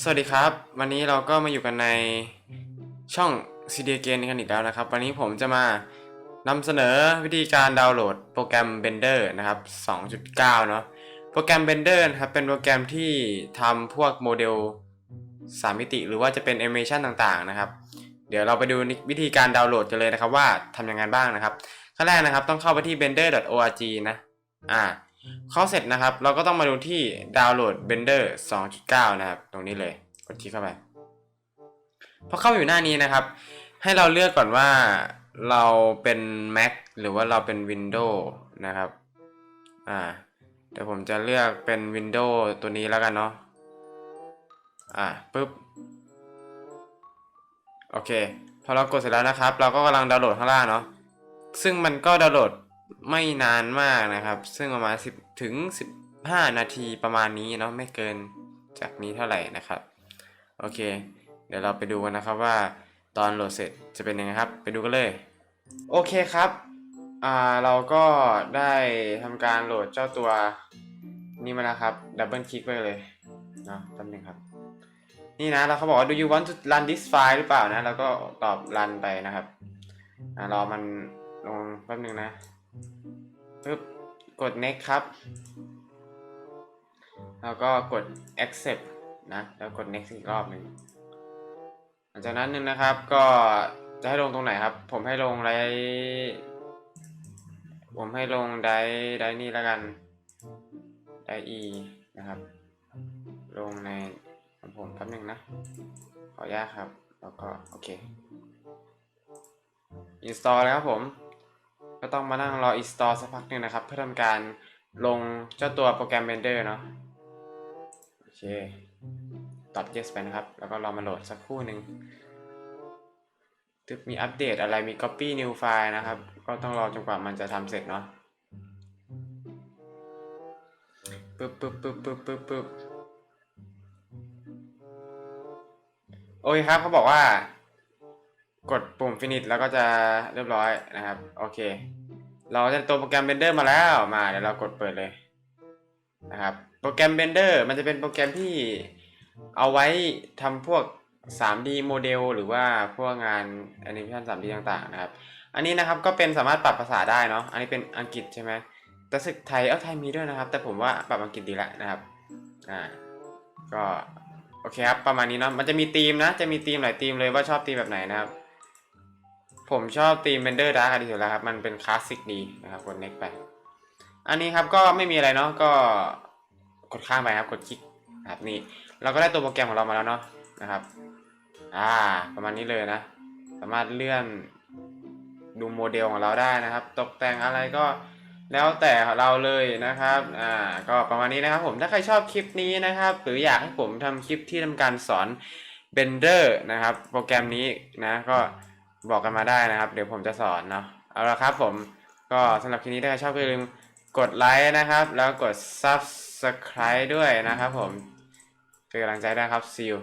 สวัสดีครับ วันนี้เราก็มาอยู่กันในช่อง CD Gain กันอีกแล้วนะครับ วันนี้ผมจะมานำเสนอวิธีการดาวน์โหลดโปรแกรม Blender นะครับ 2.9 เนาะโปรแกรม Blender นะครับเป็นโปรแกรมที่ทำพวกโมเดล 3 มิติ หรือว่าจะเป็นแอนิเมชันต่างๆนะครับ เดี๋ยวเราไปดูวิธีการดาวน์โหลดกันเลยนะครับว่าทำยังไงบ้างนะครับขั้นแรกนะครับต้องเข้าไปที่ blender.org นะอ่า เข้าเสร็จนะครับ เราก็ต้องมาดูที่ดาวน์โหลด Blender 2.9 นะครับ ตรงนี้เลย กดคลิกเข้าไป พอเข้ามาอยู่หน้านี้นะครับ ให้เราเลือกก่อนว่าเราเป็น Mac หรือว่าเราเป็น Windows นะครับ อ่า เดี๋ยวผมจะเลือกเป็น Windows ตัวนี้แล้วกันเนาะ อ่าปึ๊บ โอเค พอเรากดเสร็จแล้วนะครับ เราก็กำลังดาวน์โหลดข้างล่างเนาะ ซึ่งมันก็ดาวน์โหลด ไม่นานมากนะครับ ซึ่งประมาณ 10 ถึง 15 นาทีประมาณนี้เนาะไม่เกินจากนี้เท่าไหร่นะครับ โอเค เดี๋ยวเราไปดูกันนะครับว่าตอนโหลดเสร็จจะเป็นยังไงครับ ไปดูกันเลย โอเคครับอ่าเราก็ได้ทำการโหลดเจ้าตัวนี้มาแล้วครับดับเบิลคลิกไปเลยเนาะแป๊บนึงครับ นี่นะเราเขาบอกว่า do you want to run this file หรือเปล่านะ แล้วก็ตอบ run ไปนะครับอ่า รอมันลงแป๊บนึงนะ ปึ๊บกด next ครับ แล้วก็กด accept นะ แล้วกด next อีกรอบหนึ่งหลังจากนั้นนึงนะครับ ก็จะให้ลงตรงไหนครับ ผมให้ลงไรผมให้ลงไดไดนี่แล้วกันได e นะครับ ลงในของผมแป๊บนึงนะ ขออนุญาตครับ แล้วก็โอเค install แล้วครับผม ต้องมานั่งรอ install สักพักหนึ่งนะครับ เพื่อทำการลงเจ้าตัวโปรแกรม Blender เนาะโอเคตอบ yes ไปนะครับ แล้วก็รอมาโหลดสักครู่หนึ่งตึกมีอัปเดตอะไรมี copy new file นะครับ ก็ต้องรอจนกว่ามันจะทำเสร็จเนาะปึ๊บปึ๊บปึ๊บปึ๊บปึ๊บปึ๊บโอเคครับเขาบอกว่า กดปุ่ม finish แล้วก็จะเรียบร้อยนะครับ โอเค เราจะตัวโปรแกรม Blender มาแล้วมาเดี๋ยวเรากดเปิดเลยนะครับโปรแกรม Blender มันจะเป็นโปรแกรมที่เอาไว้ทำพวก 3D โมเดลหรือว่าพวกงาน Animation 3D ต่างๆนะครับ อันนี้นะครับก็เป็นสามารถปรับภาษาได้เนาะอันนี้เป็นอังกฤษใช่ไหมแต่สึกไทยเอ้าไทยมีด้วยนะครับ แต่ผมว่าปรับอังกฤษดีละนะครับอ่าก็โอเคครับประมาณนี้เนาะมันจะมีธีมนะจะมีธีมหลายธีมเลยว่าชอบธีมแบบไหนนะครับ ผมชอบธีม Blender Dark ที่สุดแล้วครับ มันเป็นคลาสสิกดีนะครับกด next ไป อันนี้ครับก็ไม่มีอะไรเนาะก็กดข้ามไปครับ กดคลิกครับนี่เราก็ได้ตัวโปรแกรมของเรามาแล้วเนาะนะครับ อ่า ประมาณนี้เลยนะ สามารถเลื่อนดูโมเดลของเราได้นะครับ ตกแต่งอะไรก็แล้วแต่เราเลยนะครับ อ่า ก็ประมาณนี้นะครับ ผม ถ้าใครชอบคลิปนี้นะครับ หรืออยากให้ผมทำคลิปที่ทำการสอน Blender นะครับ โปรแกรมนี้นะ ก็ บอกกันมาได้นะครับ เดี๋ยวผมจะสอนเนาะเอาละครับผมก็สำหรับคลิปนี้ถ้าใครชอบก็อย่าลืมกดไลค์นะครับ แล้วกด Subscribe ด้วยนะครับผมเป็นกำลังใจได้ครับ see you